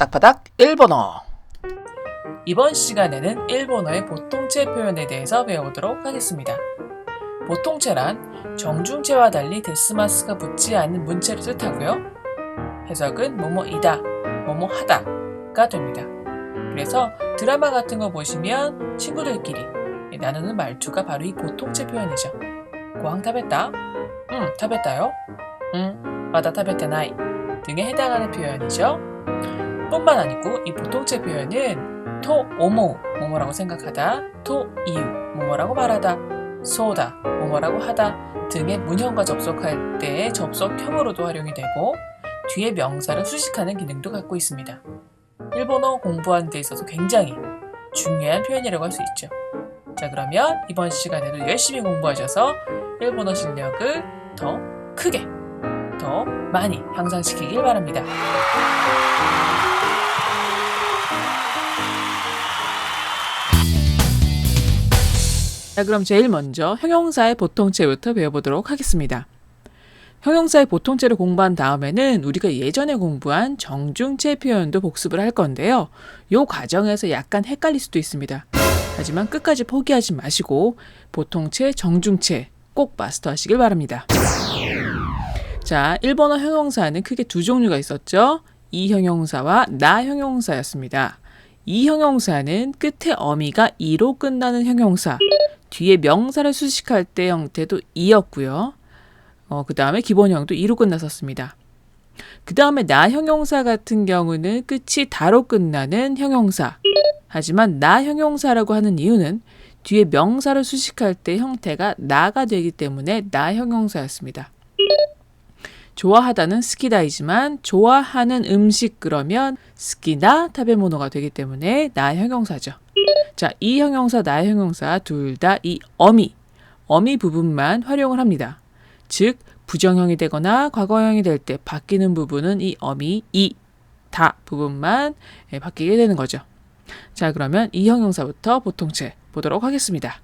파닥파닥 일본어 이번 시간에는 일본어의 보통체 표현에 대해서 배워보도록 하겠습니다. 보통체란 정중체와 달리 데스마스가 붙지 않는 문체를 뜻하고요. 해석은 뭐뭐이다, 뭐뭐하다가 됩니다. 그래서 드라마 같은 거 보시면 친구들끼리 나누는 말투가 바로 이 보통체 표현이죠. 고항 타베다? 응, 타베다요? 응, 마다 타베테나이 등에 해당하는 표현이죠. 뿐만 아니고 이 보통체 표현은 토 오모 뭐뭐라고 생각하다 토 이유 뭐뭐라고 말하다 소다 뭐뭐라고 하다 등의 문형과 접속할 때의 접속형으로도 활용이 되고 뒤에 명사를 수식하는 기능도 갖고 있습니다. 일본어 공부하는 데 있어서 굉장히 중요한 표현이라고 할 수 있죠. 자 그러면 이번 시간에도 열심히 공부하셔서 일본어 실력을 더 크게 더 많이 향상시키길 바랍니다. 자, 그럼 제일 먼저 형용사의 보통체부터 배워보도록 하겠습니다. 형용사의 보통체를 공부한 다음에는 우리가 예전에 공부한 정중체 표현도 복습을 할 건데요. 요 과정에서 약간 헷갈릴 수도 있습니다. 하지만 끝까지 포기하지 마시고 보통체, 정중체 꼭 마스터하시길 바랍니다. 자, 일본어 형용사는 크게 두 종류가 있었죠. 이 형용사와 나 형용사였습니다. 이 형용사는 끝에 어미가 이로 끝나는 형용사, 뒤에 명사를 수식할 때 형태도 이였고요. 어, 그 다음에 기본형도 이로 끝났었습니다. 그 다음에 나 형용사 같은 경우는 끝이 다로 끝나는 형용사. 하지만 나 형용사라고 하는 이유는 뒤에 명사를 수식할 때 형태가 나가 되기 때문에 나 형용사였습니다. 좋아하다는 스키다이지만 좋아하는 음식 그러면 스키나 타베모노가 되기 때문에 나 형용사죠. 자, 이 형용사, 나 형용사 둘 다 이 어미, 어미 부분만 활용을 합니다. 즉 부정형이 되거나 과거형이 될 때 바뀌는 부분은 이 어미, 이, 다 부분만 예, 바뀌게 되는 거죠. 자, 그러면 이 형용사부터 보통체 보도록 하겠습니다.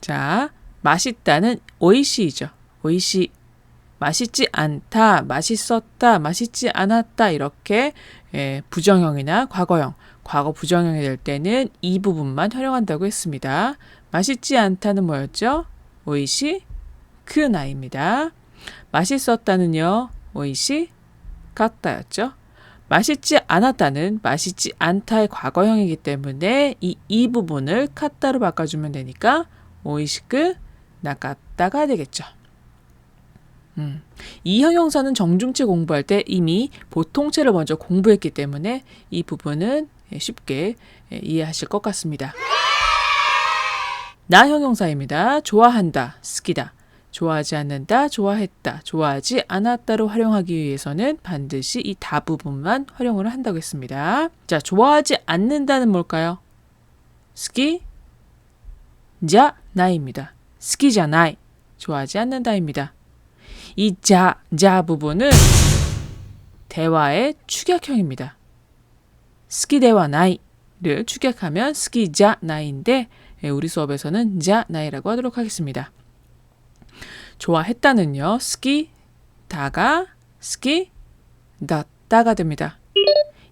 자, 맛있다는 오이시이죠. 오이시. 맛있지 않다, 맛있었다, 맛있지 않았다 이렇게 예, 부정형이나 과거형, 과거 부정형이 될 때는 이 부분만 활용한다고 했습니다. 맛있지 않다는 뭐였죠? 오이시 그 나입니다. 맛있었다는요. 오이시 같다였죠. 맛있지 않았다는 맛있지 않다의 과거형이기 때문에 이, 이 부분을 카타로 바꿔주면 되니까 오이시크 나갔다가 되겠죠. 음. 이 형용사는 정중체 공부할 때 이미 보통체를 먼저 공부했기 때문에 이 부분은 쉽게 이해하실 것 같습니다. 나 형용사입니다. 좋아한다, 스키다. 좋아하지 않는다, 좋아했다, 좋아하지 않았다로 활용하기 위해서는 반드시 이 다 부분만 활용을 한다고 했습니다. 자, 좋아하지 않는다는 뭘까요? 스키, 자, 나입니다. 스키자 나이. 좋아하지 않는다입니다. 이 자, 자 부분은 대화의 축약형입니다. 스키 대화 나이를 축약하면 스키 자 나이인데 우리 수업에서는 자 나이라고 하도록 하겠습니다. 좋아했다는요. 스키 다가 스키 낫다가 됩니다.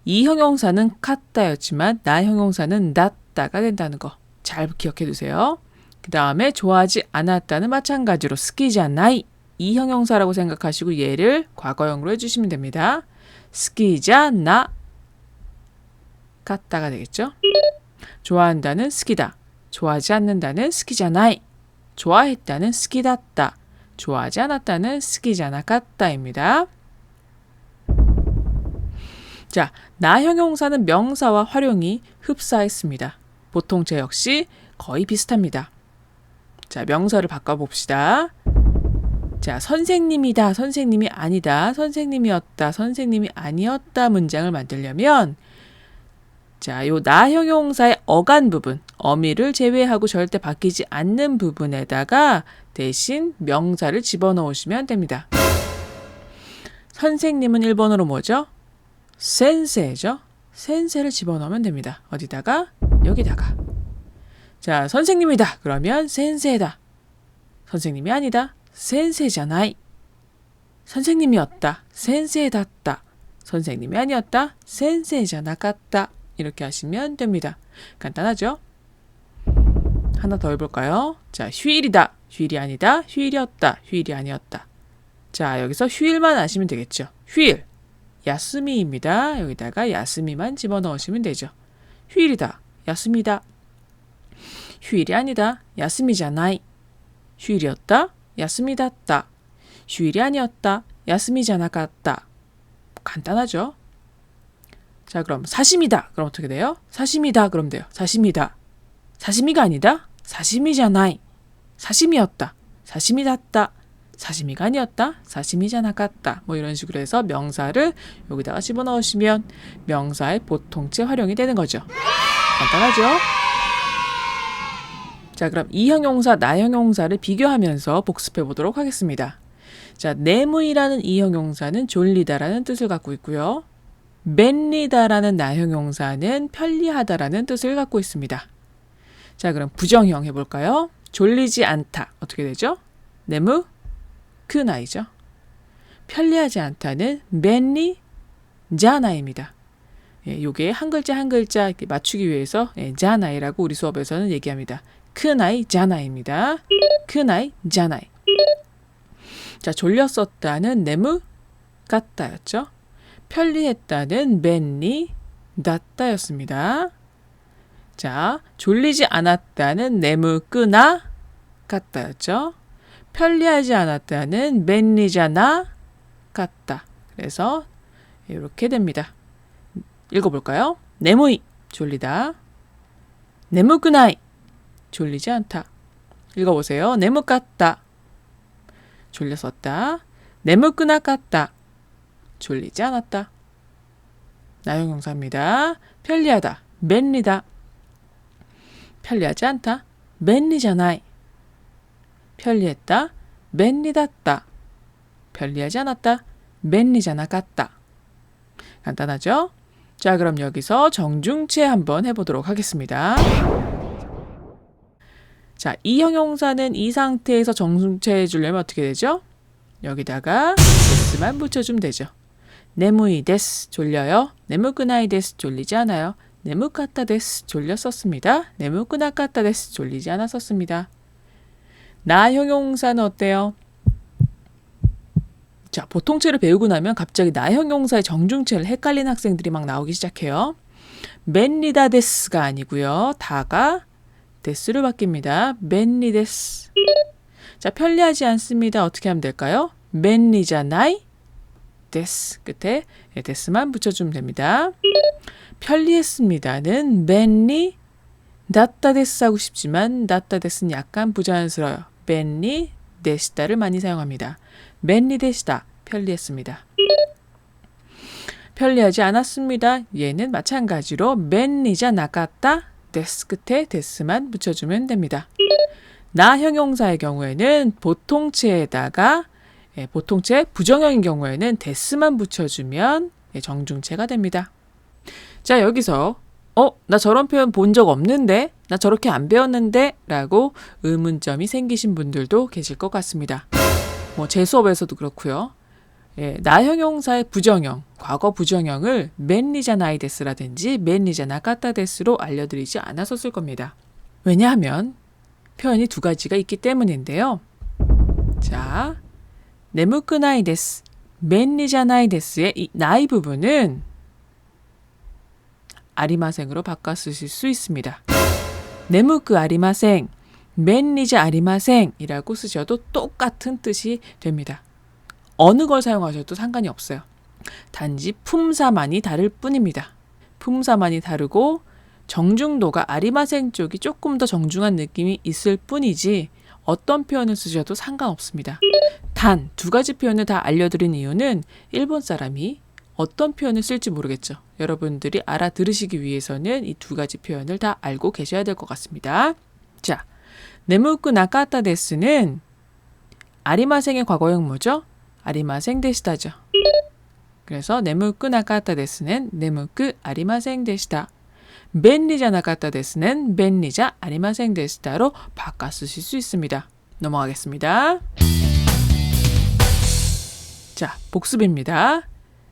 이 형용사는 카다였지만 나 형용사는 낫다가 된다는 거 잘 기억해 두세요. 그 다음에 좋아하지 않았다는 마찬가지로 스키자 나이 이 형용사라고 생각하시고 얘를 과거형으로 해주시면 됩니다. 스키자 나 같다가 되겠죠. 좋아한다는 스키다. 좋아하지 않는다는 스키자나이. 좋아했다는 스키다다. 좋아하지 않았다는 스키자나 같다입니다. 자, 나 형용사는 명사와 활용이 흡사했습니다. 보통체 역시 거의 비슷합니다. 자, 명사를 바꿔봅시다. 자, 선생님이다, 선생님이 아니다, 선생님이었다, 선생님이 아니었다 문장을 만들려면 자, 요 나 형용사의 어간 부분, 어미를 제외하고 절대 바뀌지 않는 부분에다가 대신 명사를 집어넣으시면 됩니다. 선생님은 일본어로 뭐죠? 센세죠? 센세를 집어넣으면 됩니다. 어디다가? 여기다가. 자, 선생님이다. 그러면 센세다. 선생님이 아니다. 센세잖아이. 선생님이었다. 센세이다다. 선생님이 아니었다. 센세이자 나갔다. 이렇게 하시면 됩니다. 간단하죠? 하나 더 해볼까요? 자, 휴일이다. 휴일이 아니다. 휴일이었다. 휴일이 아니었다. 자, 여기서 휴일만 아시면 되겠죠. 휴일. 야스미입니다. 여기다가 야스미만 집어넣으시면 되죠. 휴일이다. 야스미다. 휴일이 아니다. 야스미잖아이. 휴일이었다. 야스미다다. 휴일이 아니었다. 야스미잖아갔다. 간단하죠? 자, 그럼 사심이다. 그럼 어떻게 돼요? 사심이다. 그럼 돼요. 사심이다. 사시미가 아니다. 사시미잖아이. 사심이었다. 사심이다다. 사시미가 아니었다. 사시미잖아갔다. 뭐 이런 식으로 해서 명사를 여기다가 집어넣으시면 명사의 보통체 활용이 되는 거죠. 간단하죠? 자, 그럼 이형용사, 나형용사를 비교하면서 복습해 보도록 하겠습니다. 자, 내무이라는 이형용사는 졸리다라는 뜻을 갖고 있고요. 맨리다라는 나형용사는 편리하다라는 뜻을 갖고 있습니다. 자, 그럼 부정형 해볼까요? 졸리지 않다. 어떻게 되죠? 내무, 큰 아이죠. 편리하지 않다는 맨리, 자나입니다. 예, 요게 한 글자 한 글자 맞추기 위해서 예, 자나이라고 우리 수업에서는 얘기합니다. 큰 아이 자나입니다. 큰 아이 자나이. 자, 졸렸었다는 네무 같다였죠. 편리했다는 맨리 낫다였습니다. 자, 졸리지 않았다는 네무 끄나 같다였죠. 편리하지 않았다는 맨리자나 같다. 그래서 이렇게 됩니다. 읽어볼까요? 네무이 졸리다. 네무끄나이 졸리지 않다. 읽어보세요. 네무 같다. 졸렸었다. 네무끄나 같다. 졸리지 않았다. 나용용사입니다. 편리하다. 맨리다. 편리하지 않다. 맨리잖아이. 편리했다. 맨리dat다. 편리하지 않았다. 맨리잖아 같다. 간단하죠? 자, 그럼 여기서 정중체 한번 해보도록 하겠습니다. 자, 이 형용사는 이 상태에서 정중체 해 주려면 어떻게 되죠? 여기다가 데스만 붙여주면 되죠. 네무이 데스 졸려요. 네무끄나이 데스 졸리지 않아요. 네무카타 데스 졸렸었습니다. 네무끄나카타 데스 졸리지 않았었습니다. 나 형용사는 어때요? 자, 보통체를 배우고 나면 갑자기 나 형용사의 정중체를 헷갈리는 학생들이 막 나오기 시작해요. 맨리다 데스가 아니고요. 다가 데스로 바뀝니다. 맨리 데스. 자, 편리하지 않습니다. 어떻게 하면 될까요? 맨리자나이 데스 끝에 데스만 붙여주면 됩니다. 편리했습니다는 맨리 나따 데스 하고 싶지만 나따 데스는 약간 부자연스러워요. 맨리 데시다를 많이 사용합니다. 맨리 데시다 편리했습니다. 편리하지 않았습니다. 얘는 마찬가지로 맨리자 나갔다 데스 끝에 데스만 붙여주면 됩니다. 나 형용사의 경우에는 보통체에다가 예, 보통체 부정형인 경우에는 데스만 붙여주면 예, 정중체가 됩니다. 자 여기서 어, 나 저런 표현 본 적 없는데? 나 저렇게 안 배웠는데? 라고 의문점이 생기신 분들도 계실 것 같습니다. 뭐, 제 수업에서도 그렇고요. 예, 나형용사의 부정형, 과거 부정형을 맨리자 나이데스라든지 맨리자 나카타데스로 알려드리지 않았었을 겁니다. 왜냐하면 표현이 두 가지가 있기 때문인데요. 자, 네무크나이데스, 맨리자 나이데스의 이 나이 부분은 아리마생으로 바꿔 쓰실 수 있습니다. 네무크 아리마생, 맨리자 아리마생이라고 쓰셔도 똑같은 뜻이 됩니다. 어느 걸 사용하셔도 상관이 없어요. 단지 품사만이 다를 뿐입니다. 품사만이 다르고 정중도가 아리마생 쪽이 조금 더 정중한 느낌이 있을 뿐이지 어떤 표현을 쓰셔도 상관없습니다. 단 두 가지 표현을 다 알려드린 이유는 일본 사람이 어떤 표현을 쓸지 모르겠죠. 여러분들이 알아들으시기 위해서는 이 두 가지 표현을 다 알고 계셔야 될 것 같습니다. 자, 네무크 나카타 데스는 아리마생의 과거형 뭐죠? 아리마생 데시다죠. 그래서 네무크 나카타 데스는 네무크 아리마생 데시다. 벤리자 나카타 데스는 벤리자 아리마생 데시다로 바꿔 쓰실 수 있습니다. 넘어가겠습니다. 자, 복습입니다.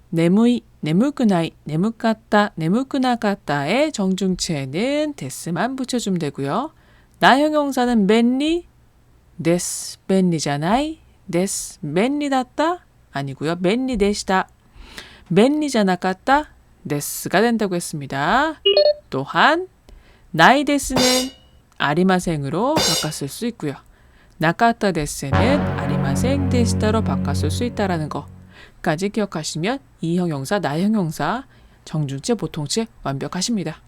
네무이, 네무크나이, 네무까따, 네무크나까따의 정중체는 데스만 붙여주면 되고요. 나 형용사는 맨리, 데스, 맨리잖아이, 데스, 맨리다따 아니고요. 맨리 데시다, 맨리잖아까따, 데스가 된다고 했습니다. 또한 나이 데스는 아리마생으로 바꿨을 수 있고요. 나카타 데스는 아리마생 데시다로 바꿨을 수 있다라는 거까지 기억하시면 이 형용사, 나 형용사, 정중체, 보통체 완벽하십니다.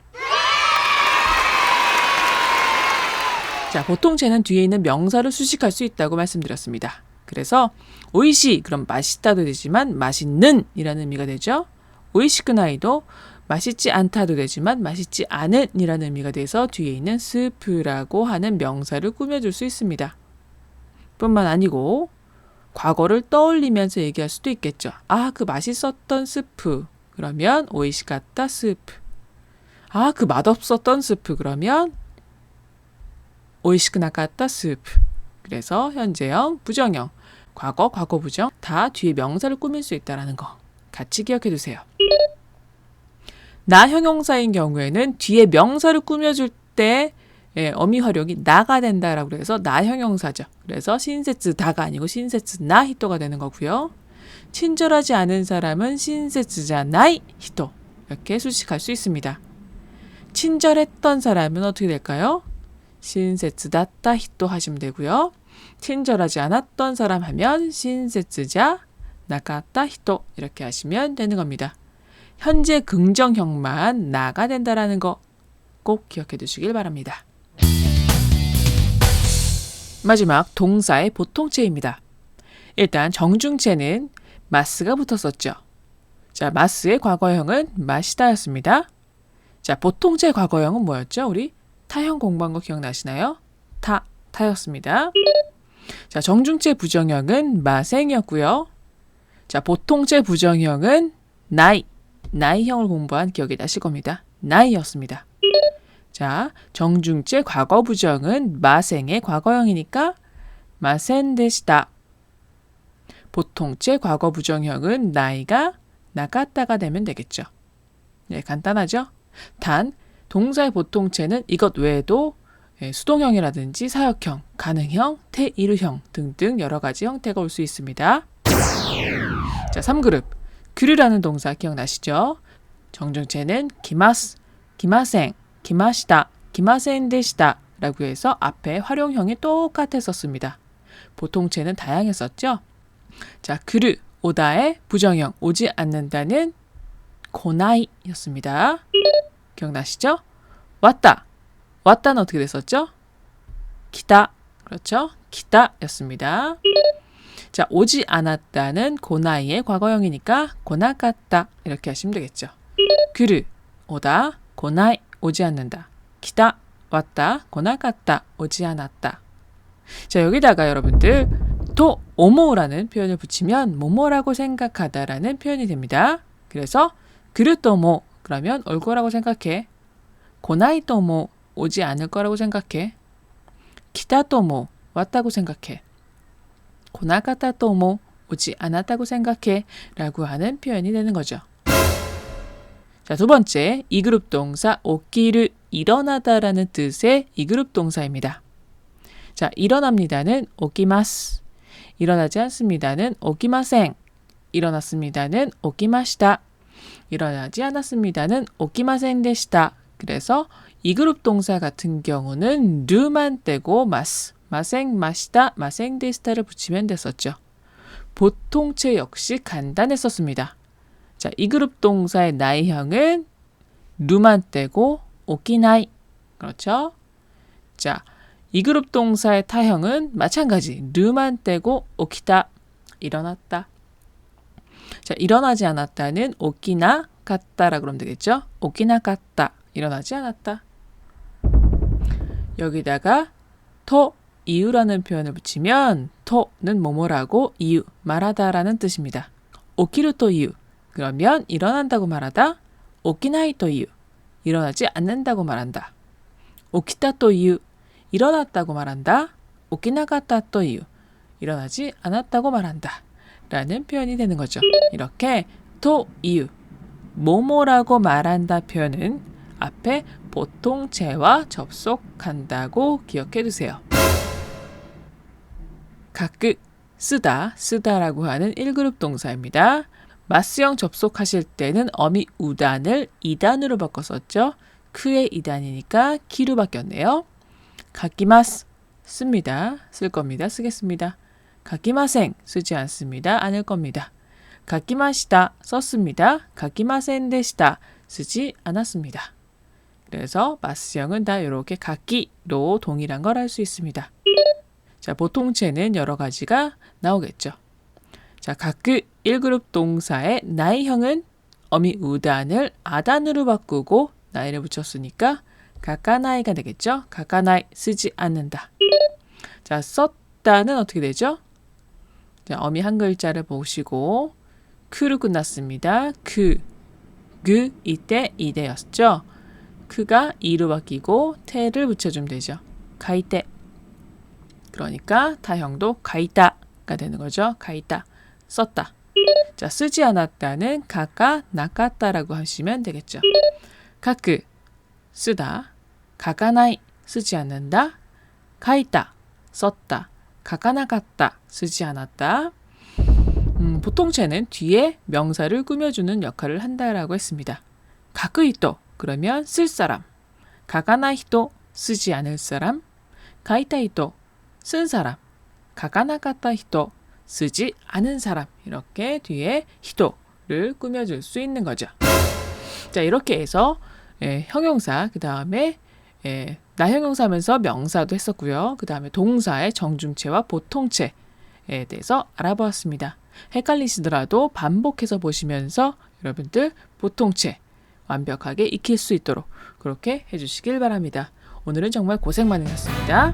자, 보통체는 뒤에 있는 명사를 수식할 수 있다고 말씀드렸습니다. 그래서 오이시 그럼 맛있다도 되지만 맛있는 이라는 의미가 되죠. 오이시크나이도 맛있지 않다도 되지만 맛있지 않은 이라는 의미가 돼서 뒤에 있는 스프라고 하는 명사를 꾸며줄 수 있습니다. 뿐만 아니고 과거를 떠올리면서 얘기할 수도 있겠죠. 아, 그 맛있었던 스프. 그러면 오이시갔다 스프. 아, 그 맛없었던 스프. 그러면 오이시크나갔다 스프. 그래서 현재형, 부정형, 과거, 과거 부정 다 뒤에 명사를 꾸밀 수 있다라는 거 같이 기억해 두세요. 나 형용사인 경우에는 뒤에 명사를 꾸며줄 때 예, 어미 활용이 나가 된다라고 해서 나 형용사죠. 그래서 신세츠 다가 아니고 신세츠 나 히토가 되는 거고요. 친절하지 않은 사람은 신세츠자 나이 히토 이렇게 수식할 수 있습니다. 친절했던 사람은 어떻게 될까요? 신세츠 다따 히토 하시면 되고요. 친절하지 않았던 사람 하면 신세츠자 나가따 히토 이렇게 하시면 되는 겁니다. 현재 긍정형만 나가 된다라는 거 꼭 기억해 두시길 바랍니다. 마지막 동사의 보통체입니다. 일단 정중체는 마스가 붙었었죠. 자, 마스의 과거형은 마시다였습니다. 자, 보통체 과거형은 뭐였죠? 우리 타형 공부한 거 기억나시나요? 타, 타였습니다. 자, 정중체 부정형은 마생이었고요. 자, 보통체 부정형은 나이, 나이형을 공부한 기억이 나실 겁니다. 나이였습니다. 자, 정중체 과거 부정은 마생의 과거형이니까 마센데시다. 보통체 과거 부정형은 나이가 나갔다가 되면 되겠죠. 네, 간단하죠? 단, 동사의 보통체는 이것 외에도 예, 수동형이라든지 사역형, 가능형, 태이르형 등등 여러 가지 형태가 올 수 있습니다. 자, 3그룹. 규르라는 동사 기억나시죠? 정중체는 기마스, 기마생, 기마시다, 기마센 데시다 라고 해서 앞에 활용형이 똑같았었습니다. 보통체는 다양했었죠? 자, 규르, 오다의 부정형, 오지 않는다는 고나이였습니다. 기억나시죠? 왔다, 왔다는 어떻게 됐었죠? 기다. 그렇죠? 기다였습니다. 자, 오지 않았다는 고나이의 과거형이니까 고나갔다. 이렇게 하시면 되겠죠. 규르, 오다, 고나이, 오지 않는다. 기다, 왔다, 고나갔다, 오지 않았다. 자, 여기다가 여러분들 또 오모라는 표현을 붙이면 뭐뭐라고 생각하다라는 표현이 됩니다. 그래서 그릇도모 그러면 올 거라고 생각해. 고나이도모 오지 않을 거라고 생각해. 기다도모 왔다고 생각해. 고나가다도모 오지 않았다고 생각해. 라고 하는 표현이 되는 거죠. 자, 두 번째, 이 그룹 동사 오기를 일어나다라는 뜻의 이 그룹 동사입니다. 자, 일어납니다는 오기마스. 일어나지 않습니다는 오기마생. 일어났습니다는 오기마시다. 일어나지 않았습니다는 오기마생 되시다. 그래서 이 그룹 동사 같은 경우는 르만 떼고 마스, 마생, 마시다, 마생 데스타를 붙이면 됐었죠. 보통체 역시 간단했었습니다. 자, 이 그룹 동사의 나이형은 르만 떼고 오키나이. 그렇죠? 자, 이 그룹 동사의 타형은 마찬가지. 르만 떼고 오키다. 일어났다. 자, 일어나지 않았다는 오키나 갔다라 그러면 되겠죠? 오키나 갔다. 일어나지 않았다. 여기다가 토 이유라는 표현을 붙이면 토는 뭐뭐라고 이유 말하다라는 뜻입니다. 오키르 또 이유 그러면 일어난다고 말하다 오키나이 또 이유 일어나지 않는다고 말한다. 오키타 또 이유 일어났다고 말한다. 오키나가타 또 이유 일어나지 않았다고 말한다. 라는 표현이 되는 거죠. 이렇게 to you 뭐뭐라고 말한다 표현은 앞에 보통체와 접속한다고 기억해 두세요. 가끔 쓰다, 쓰다라고 하는 1그룹 동사입니다. 마스형 접속하실 때는 어미 우단을 이단으로 바꿨었죠. 크의 이단이니까 키로 바뀌었네요. 가기마스 씁니다. 쓸 겁니다. 쓰겠습니다. 가기마생 쓰지 않습니다. 않을 겁니다. 가기마시다 썼습니다. 가기마센 데시다 쓰지 않았습니다. 그래서 마스형은 다 이렇게 각기로 동일한 걸할수 있습니다. 자, 보통체는 여러 가지가 나오겠죠. 자, 각그 1그룹 동사의 나이형은 어미 우단을 아단으로 바꾸고 나이를 붙였으니까 가까나이가 되겠죠. 가까나이 쓰지 않는다. 자, 썼다는 어떻게 되죠? 자, 어미 한 글자를 보시고 크로 끝났습니다. 그, 그 이때 이대였죠. 크가 이로 바뀌고 태를 붙여주면 되죠. 가이때. 그러니까 타형도 가이다가 되는 거죠. 가이다. 썼다. 자, 쓰지 않았다는 가까 나갔다라고 하시면 되겠죠. 가크 쓰다. 가가나이 쓰지 않는다. 가이다 썼다. 가가나갔다 쓰지 않았다. 음, 보통체는 뒤에 명사를 꾸며주는 역할을 한다라고 했습니다. 가크이또 그러면 쓸 사람. 가가나히또 쓰지 않을 사람. 가이타히또 쓴 사람. 가가나가타히또 쓰지 않은 사람 이렇게 뒤에 히도를 꾸며줄 수 있는 거죠. 자 이렇게 해서 예, 형용사 그 다음에 예, 나형용사면서 명사도 했었고요. 그 다음에 동사의 정중체와 보통체에 대해서 알아보았습니다. 헷갈리시더라도 반복해서 보시면서 여러분들 보통체 완벽하게 익힐 수 있도록 그렇게 해주시길 바랍니다. 오늘은 정말 고생 많으셨습니다.